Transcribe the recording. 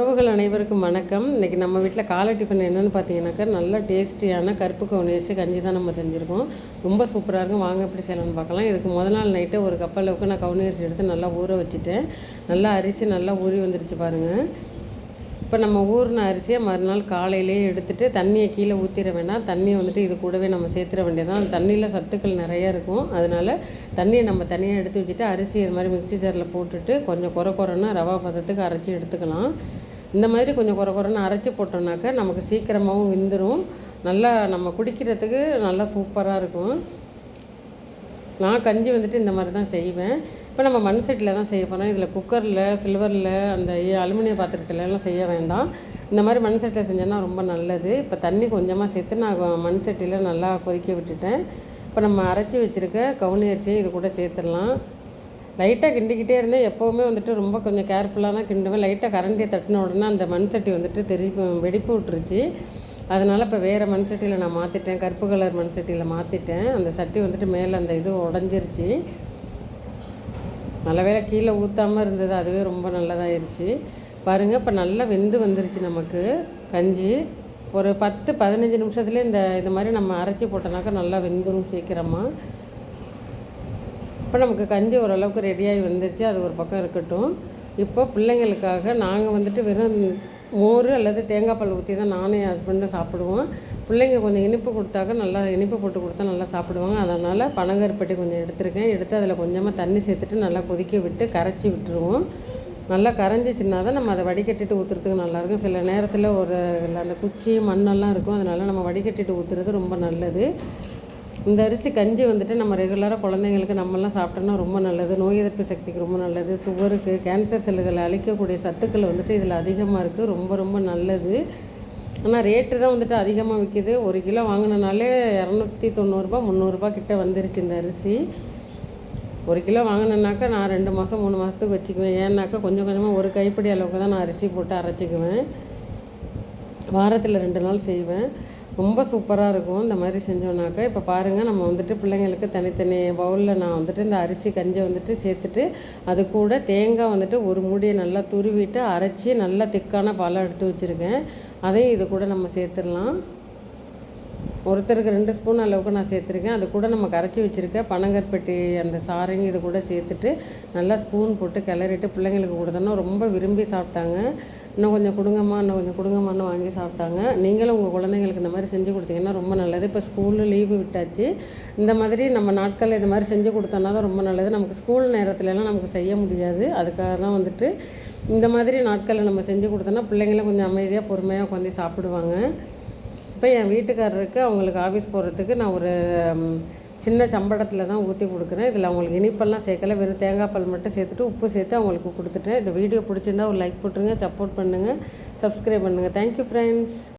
உறவுகள் அனைவருக்கும் வணக்கம். இன்றைக்கி நம்ம வீட்டில் காலை டிஃபன் என்னென்னு பார்த்தீங்கன்னாக்கா நல்ல டேஸ்டியான கருப்பு கவுனியரிசி கஞ்சி தான் நம்ம செஞ்சுருக்கோம். ரொம்ப சூப்பராக இருக்கும் வாங்க எப்படி செய்யலாம்னு பார்க்கலாம் இதுக்கு முதல் நாள் நைட்டு ஒரு கப் அளவுக்கு நான் கவுனியரிசி எடுத்து நல்லா ஊற வச்சுட்டேன். நல்லா அரிசி நல்லா ஊறி வந்துருச்சு பாருங்கள் இப்போ நம்ம ஊறின அரிசியை மறுநாள் காலையிலேயே எடுத்துகிட்டு தண்ணியை கீழே ஊற்றிட வேண்டாம் தண்ணியை வந்துட்டு இது கூடவே நம்ம சேர்த்துட வேண்டியதான் அந்த தண்ணியில் சத்துக்கள் நிறையா இருக்கும். அதனால் தண்ணியை நம்ம தனியாக எடுத்து வச்சுட்டு அரிசி இது மாதிரி மிக்சி ஜாரில் போட்டுட்டு கொஞ்சம் குறை குறைன்னா ரவா பதத்துக்கு அரைச்சி எடுத்துக்கலாம். இந்த மாதிரி கொஞ்சம் குறை குறைன்னு அரைச்சி போட்டோம்னாக்கா நமக்கு சீக்கிரமாகவும் வெந்துடும் நல்லா நம்ம குடிக்கிறதுக்கு நல்லா சூப்பராக இருக்கும். நான் கஞ்சி வந்துட்டு இந்த மாதிரி தான் செய்வேன். இப்போ நம்ம மண் செட்டில் தான் செய்ய போகிறோம் இதில் குக்கரில் சில்வரில் அந்த அலுமினிய பாத்திரத்துலலாம் செய்ய வேண்டாம். இந்த மாதிரி மண் செட்டில் செஞ்சோன்னா ரொம்ப நல்லது. இப்போ தண்ணி கொஞ்சமாக சேர்த்து நான் மண் செட்டியில் நல்லா கொதிக்க விட்டுட்டேன். இப்போ நம்ம அரைச்சி வச்சுருக்க கவுனி அரிசியை இது கூட சேர்த்துடலாம். லைட்டாக கிண்டிக்கிட்டே இருந்தேன் எப்போவுமே வந்துட்டு ரொம்ப கொஞ்சம் கேர்ஃபுல்லாக தான் கிண்டுவேன். லைட்டாக கரண்டியை தட்டின உடனே அந்த மண் சட்டி வந்துட்டு தெரி வெடிப்பு விட்டுருச்சு. அதனால் இப்போ வேறு மண் சட்டியில் நான் மாற்றிட்டேன் கருப்பு கலர் மண் சட்டியில் மாற்றிட்டேன் அந்த சட்டி வந்துட்டு மேலே அந்த இது உடஞ்சிருச்சு. நல்ல வேலை கீழே ஊற்றாமல் இருந்தது. அதுவே ரொம்ப நல்லதாகிருச்சு பாருங்கள் இப்போ நல்லா வெந்து வந்துருச்சு நமக்கு. கஞ்சி. ஒரு பத்து பதினஞ்சு நிமிஷத்துலேயே இந்த இது மாதிரி நம்ம அரைச்சி போட்டோனாக்கா நல்லா வெந்துடும் சீக்கிரமாக இப்போ நமக்கு கஞ்சி ஓரளவுக்கு ரெடியாகி வந்துருச்சு. அது ஒரு பக்கம் இருக்கட்டும். இப்போ பிள்ளைங்களுக்காக நாங்கள் வந்துட்டு வெறும் மோர் அல்லது தேங்காய் பால் ஊற்றி தான் நானும் என் ஹஸ்பண்டும் சாப்பிடுவோம். பிள்ளைங்க கொஞ்சம் இனிப்பு கொடுத்தாக்க நல்லா இனிப்பு போட்டு கொடுத்தா நல்லா சாப்பிடுவாங்க. அதனால் பனங்கருப்பட்டி கொஞ்சம் எடுத்துருக்கேன். எடுத்து அதில் கொஞ்சமாக தண்ணி சேர்த்துட்டு நல்லா கொதிக்க விட்டு கரைச்சி விட்டுருவோம். நல்லா கரைஞ்சிச்சின்னா தான் நம்ம அதை வடிகட்டிட்டு ஊற்றுறதுக்கு நல்லாயிருக்கும் சில நேரத்தில் ஒரு அந்த குச்சி மண்ணெல்லாம் இருக்கும். அதனால் நம்ம வடிகட்டிட்டு ஊற்றுறது ரொம்ப நல்லது. இந்த அரிசி கஞ்சி வந்துட்டு நம்ம ரெகுலராக குழந்தைங்களுக்கு நம்மலாம் சாப்பிட்டோன்னா ரொம்ப நல்லது. நோய் எதிர்ப்பு சக்திக்கு ரொம்ப நல்லது. சுகருக்கு கேன்சர் செல்லுகளை அழிக்கக்கூடிய சத்துக்கள் வந்துட்டு இதில் அதிகமாக இருக்குது ரொம்ப ரொம்ப நல்லது. ஆனால் ரேட்டு தான் வந்துட்டு அதிகமாக விற்கிது ஒரு கிலோ வாங்கினாலே இரநூத்தி தொண்ணூறுரூபா முந்நூறுரூபா கிட்டே வந்துருச்சு இந்த அரிசி. ஒரு கிலோ வாங்கினேன்னாக்கா நான் ரெண்டு மாதம் மூணு மாதத்துக்கு வச்சுக்குவேன். ஏன்னாக்கா கொஞ்சம் கொஞ்சமாக ஒரு கைப்பிடி அளவுக்கு தான் நான் அரிசி போட்டு அரைச்சிக்குவேன். வாரத்தில் ரெண்டு நாள் செய்வேன். ரொம்ப சூப்பராக இருக்கும். இந்த மாதிரி செஞ்சோன்னாக்கா இப்போ பாருங்கள் நம்ம வந்துட்டு பிள்ளைங்களுக்கு தனித்தனி பவுலில் நான் வந்துட்டு இந்த அரிசி கஞ்சி வந்துட்டு சேர்த்துட்டு அது கூட தேங்காய் வந்துட்டு ஒரு மூடியை நல்லா துருவிட்டு அரைச்சி நல்லா திக்கான பாலை எடுத்து வச்சுருக்கேன். அதையும் இது கூட நம்ம சேர்த்துடலாம். ஒருத்தருக்கு ரெண்டு ஸ்பூன் அளவுக்கு நான் சேர்த்துருக்கேன். அது கூட நம்ம கரைச்சி வச்சுருக்க பனங்கற்பட்டி அந்த சாரையும் இது கூட சேர்த்துட்டு நல்லா ஸ்பூன் போட்டு கிளறிட்டு பிள்ளைங்களுக்கு கொடுத்தோன்னா ரொம்ப விரும்பி சாப்பிட்டாங்க. இன்னும் கொஞ்சம் கொடுங்கம்மா இன்னும் கொஞ்சம் கொடுங்கம்மான்னு வாங்கி சாப்பிட்டாங்க. நீங்களும் உங்கள் குழந்தைங்களுக்கு இந்த மாதிரி செஞ்சு கொடுத்தீங்கன்னா ரொம்ப நல்லது. இப்போ ஸ்கூலில் லீவு விட்டாச்சு. இந்த மாதிரி நம்ம நாட்களில் இது மாதிரி செஞ்சு கொடுத்தோன்னா தான் ரொம்ப நல்லது. நமக்கு ஸ்கூல் நேரத்துலலாம் நமக்கு செய்ய முடியாது. அதுக்காக தான் வந்துட்டு இந்த மாதிரி நாட்களில் நம்ம செஞ்சு கொடுத்தோன்னா பிள்ளைங்களும் கொஞ்சம் அமைதியாக பொறுமையாக உட்காந்து சாப்பிடுவாங்க. இப்போ என் வீட்டுக்காரருக்கு அவங்களுக்கு ஆஃபீஸ் போகிறதுக்கு நான் ஒரு சின்ன சம்பளத்தில் தான் ஊற்றி கொடுக்குறேன். இதில் அவங்களுக்கு இனிப்பெல்லாம் சேர்க்கல. வெறும் தேங்காய் பால் மட்டும் சேர்த்துட்டு உப்பு சேர்த்து அவங்களுக்கு கொடுத்துட்டேன். இந்த வீடியோ பிடிச்சிருந்தா ஒரு லைக் போட்டுருங்க சப்போர்ட் பண்ணுங்கள் சப்ஸ்கிரைப் பண்ணுங்கள் தேங்க்யூ ஃப்ரெண்ட்ஸ்